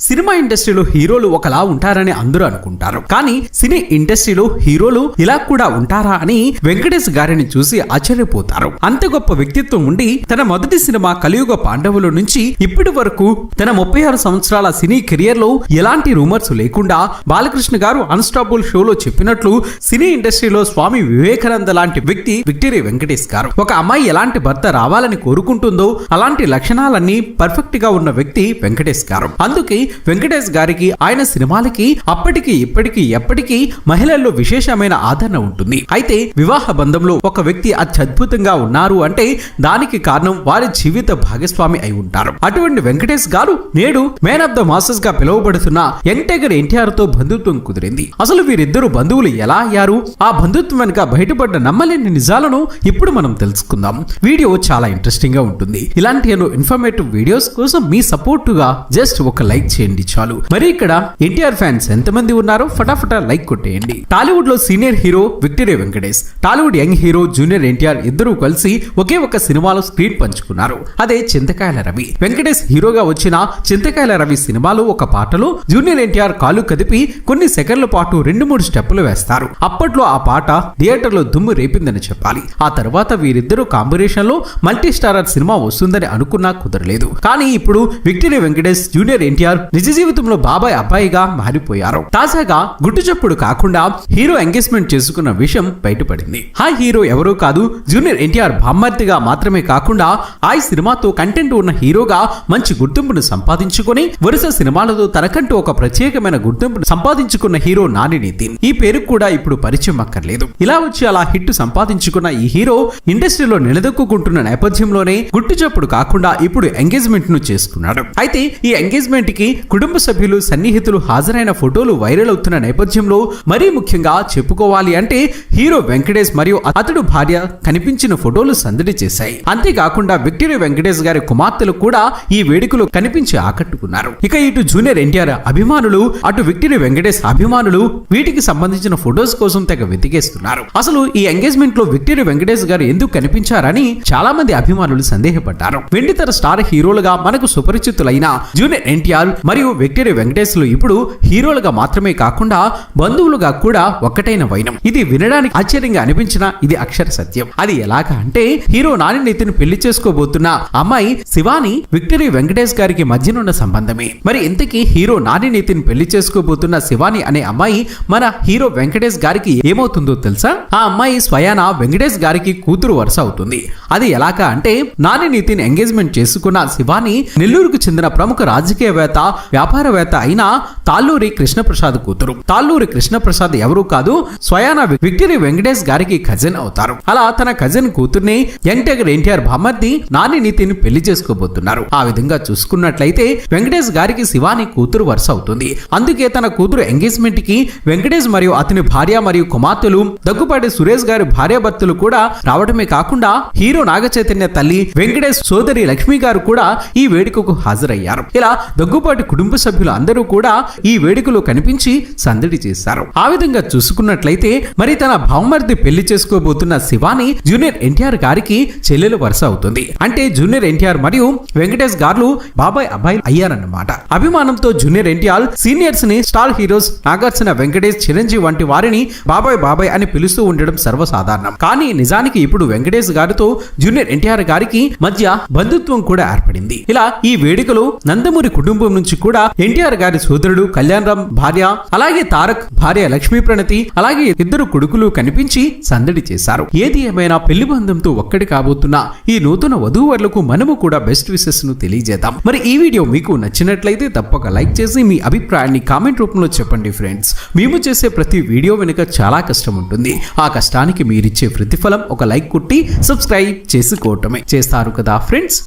Cinema ఇండస్ట్రీలో హీరోలు ఒకలా ఉంటారని అందరూ అనుకుంటారు. కానీ సినీ ఇండస్ట్రీలో హీరోలు ఇలా కూడా ఉంటారా అని వెంకటేష్ గారిని చూసి ఆశ్చర్యపోతారు. అంత గొప్ప వ్యక్తిత్వం ఉండి తన మొదటి సినిమా కలియుగ పాండవుల నుంచి ఇప్పటి వరకు తన ముప్పై ఆరు సంవత్సరాల సినీ కెరియర్లో ఎలాంటి రూమర్స్ లేకుండా బాలకృష్ణ గారు అన్స్టాపుల్ షోలో చెప్పినట్లు సినీ ఇండస్ట్రీలో స్వామి వివేకానంద లాంటి వ్యక్తి విక్టరీ వెంకటేష్ గారు. ఒక అమ్మాయి ఎలాంటి భర్త రావాలని కోరుకుంటుందో అలాంటి లక్షణాలన్నీ పర్ఫెక్ట్గా ఉన్న వ్యక్తి వెంకటేష్ గారు. అందుకే వెంకటేష్ గారికి ఆయన సినిమాలకి అప్పటికి ఇప్పటికీ ఎప్పటికీ మహిళల్లో విశేషమైన ఆదరణ ఉంటుంది. అయితే వివాహ బంధంలో ఒక వ్యక్తి అత్యద్భుతంగా ఉన్నారు అంటే దానికి కారణం వారి జీవిత భాగస్వామి అయి ఉంటారు. అటువంటి వెంకటేష్ గారు నేడు మ్యాన్ ఆఫ్ ద మాస్టర్స్గా పిలువబడుతున్న యంగ్ ఎన్టీఆర్తో బంధుత్వం కుదిరింది. అసలు వీరిద్దరు బంధువులు ఎలా అయ్యారు? ఆ బంధుత్వం వెనుక బయటపడ్డ నమ్మలేని నిజాలను ఇప్పుడు మనం తెలుసుకుందాం. వీడియో చాలా ఇంట్రెస్టింగ్గా ఉంటుంది. ఇలాంటి ఎన్నో ఇన్ఫర్మేటివ్ వీడియోస్ కోసం మీ సపోర్టుగా జస్ట్ ఒక లైక్ చేయండి. చాలు. మరి ఇక్కడ ఎన్టీఆర్ ఫ్యాన్స్ ఎంతమంది ఉన్నారో ఫటాఫటా లైక్ కొట్టేయండి. టాలీవుడ్లో senior hero victory Venkatesh Tollywood young hero junior NTR ఇద్దరూ కలిసి ఒకే ఒక సినిమాలో స్క్రీన్ పంచుకున్నారు. అదే చింతకాయల రవి. వెంకటేష్ హీరోగా వచ్చిన చింతకాయల రవి సినిమాలో ఒక పాటలో జూనియర్ ఎన్టీఆర్ కాలు కదిపి కొన్ని సెకండ్ల పాటు రెండు మూడు స్టెప్పులు వేస్తారు. అప్పట్లో ఆ పాట థియేటర్లో దుమ్ము రేపిందని చెప్పాలి. ఆ తర్వాత వీరిద్దరూ కాంబినేషన్లో మల్టీ స్టారర్ సినిమా వస్తుందని అనుకున్నా కుదరలేదు. కానీ ఇప్పుడు విక్టరీ వెంకటేష్ జూనియర్ ఎన్టీఆర్ నిజ జీవితంలో బాబాయ్ అబ్బాయిగా మారిపోయారు. తాజాగా గుట్టు చప్పుడు కాకుండా హీరో ఎంగేజ్మెంట్ చేసుకున్న విషయం బయటపడింది. ఆ హీరో ఎవరో కాదు జూనియర్ ఎన్టీఆర్ బామ్మర్తిగా మాత్రమే కాకుండా ఆ సినిమాతో కంటెంట్ ఉన్న హీరోగా మంచి గుర్తింపును సంపాదించుకొని వరుస సినిమాలతో తనకంటూ ఒక ప్రత్యేకమైన గుర్తింపును సంపాదించుకున్న హీరో నాని నితిన్. ఈ పేరు కూడా ఇప్పుడు పరిచయం అక్కర్లేదు. ఇలా వచ్చి అలా హిట్ సంపాదించుకున్న ఈ హీరో ఇండస్ట్రీలో నిలదొక్కుంటున్న నేపథ్యంలోనే గుట్టు చప్పుడు కాకుండా ఇప్పుడు ఎంగేజ్మెంట్ను చేసుకున్నాడు. అయితే ఈ ఎంగేజ్మెంట్కి కుటుంబ సభ్యులు సన్నిహితులు హాజరైన ఫోటోలు వైరల్ అవుతున్న నేపథ్యంలో మరీ ముఖ్యంగా చెప్పుకోవాలి అంటే హీరో వెంకటేష్ మరియు అతడు భార్య కనిపించిన ఫోటోలు సందడి చేశాయి. అంతేకాకుండా విక్టరీ వెంకటేష్ గారి కుమార్తెలు కూడా ఈ వేడుకలో కనిపించి ఆకట్టుకున్నారు. ఇక ఇటు జూనియర్ ఎన్టీఆర్ అభిమానులు అటు విక్టరీ వెంకటేష్ అభిమానులు వీటికి సంబంధించిన ఫొటోస్ కోసం తెగ వెతికేస్తున్నారు. అసలు ఈ ఎంగేజ్మెంట్లో విక్టరీ వెంకటేష్ గారు ఎందుకు కనిపించారని చాలా మంది అభిమానులు సందేహపడ్డారు. వెండితెర స్టార్ హీరోలుగా మనకు సుపరిచితులైన జూనియర్ ఎన్టీఆర్ మరియు విక్టరీ వెంకటేశ్లు ఇప్పుడు హీరోలుగా మాత్రమే కాకుండా బంధువులుగా కూడా ఒక్కటైన వైనం. ఇది వినడానికి ఆశ్చర్యంగా అనిపించిన ఇది అక్షర సత్యం. అది ఎలాగా అంటే హీరో నాని నితిన్ పెళ్ళి చేసుకోబోతున్న అమ్మాయి శివాని విక్టరీ వెంకటేష్ గారికి మధ్యనున్న సంబంధమే. మరి ఇంతకీ హీరో నాని నితిన్ పెళ్ళి చేసుకోబోతున్న శివాని అనే అమ్మాయి మన హీరో వెంకటేష్ గారికి ఏమవుతుందో తెలుసా? ఆ అమ్మాయి స్వయాన వెంకటేష్ గారికి కూతురు వరుస అవుతుంది. అది ఎలాగా అంటే నాని నితిన్ ఎంగేజ్మెంట్ చేసుకున్న శివాని నెల్లూరుకు చెందిన ప్రముఖ రాజకీయవేత్త వ్యాపారవేత్త అయిన తాళ్ళూరి కృష్ణప్రసాద్ కూతురు. తాళ్ళూరి కృష్ణప్రసాద్ ఎవరూ కాదు స్వయాన విక్టరీ వెంకటేష్ గారికి కజిన్ అవుతారు. అలా తన కజిన్ కూతుర్ని యంగ్ ఎన్టీఆర్ భామర్ది నాని నితిన్ పెళ్ళి చేసుకోబోతున్నారు. ఆ విధంగా చూసుకున్నట్లయితే వెంకటేష్ గారికి శివాని కూతురు వరుస అవుతుంది. అందుకే తన కూతురు ఎంగేజ్మెంట్కి వెంకటేష్ మరియు అతని భార్య మరియు కుమార్తెలు దగ్గుపాటి సురేష్ గారి భార్యాభర్తలు కూడా రావడమే కాకుండా హీరో నాగచైతన్య తల్లి వెంకటేష్ సోదరి లక్ష్మి గారు కూడా ఈ వేడుకకు హాజరయ్యారు. ఇలా దగ్గుపాటి కుటుంబ సభ్యులు అందరూ కూడా ఈ వేడుకలో కనిపించి సందడి చేశారు. ఆ విధంగా చూసుకున్నట్లయితే మరి తన భావమర్ది పెళ్ళి చేసుకోబోతున్న శివాని జూనియర్ ఎన్టీఆర్ గారికి చెల్లెలు వరుస అవుతుంది. అంటే జూనియర్ ఎన్టీఆర్ మరియు వెంకటేష్ గారు బాబాయ్ అబ్బాయి అయ్యారన్నమాట. అభిమానంతో జూనియర్ ఎన్టీఆర్ సీనియర్స్ని స్టార్ హీరోస్ నాగార్జున వెంకటేష్ చిరంజీవి వంటి వారిని బాబాయ్ బాబాయ్ అని పిలుస్తూ ఉండడం సర్వసాధారణం. కానీ నిజానికి ఇప్పుడు వెంకటేష్ గారితో జూనియర్ ఎన్టీఆర్ గారికి మధ్య బంధుత్వం కూడా ఏర్పడింది. ఇలా ఈ వేడుకలో నందమూరి కుటుంబం నుంచి కూడా ఎన్టీఆర్ గారి సోదరుడు కళ్యాణ్ రామ్ భార్య అలాగే తారక్ భార్య లక్ష్మీ ప్రణతి అలాగే ఇద్దరు కొడుకులు కనిపించి సందడి చేశారు. ఏది ఏమైనా పెళ్ళి బంధంతో ఒక్కడి కాబోతున్న ఈ నూతన వధూవరులకు మనము కూడా బెస్ట్ విషెస్ను తెలియజేద్దాం. మరి ఈ వీడియో మీకు నచ్చినట్లయితే తప్పక లైక్ చేసి మీ అభిప్రాయాన్ని కామెంట్ రూపంలో చెప్పండి ఫ్రెండ్స్. మేము చేసే ప్రతి వీడియో వెనుక చాలా కష్టం ఉంటుంది. ఆ కష్టానికి మీరిచ్చే ప్రతిఫలం ఒక లైక్ కొట్టి సబ్స్క్రైబ్ చేసుకోవటమే. చేస్తారు కదా ఫ్రెండ్స్?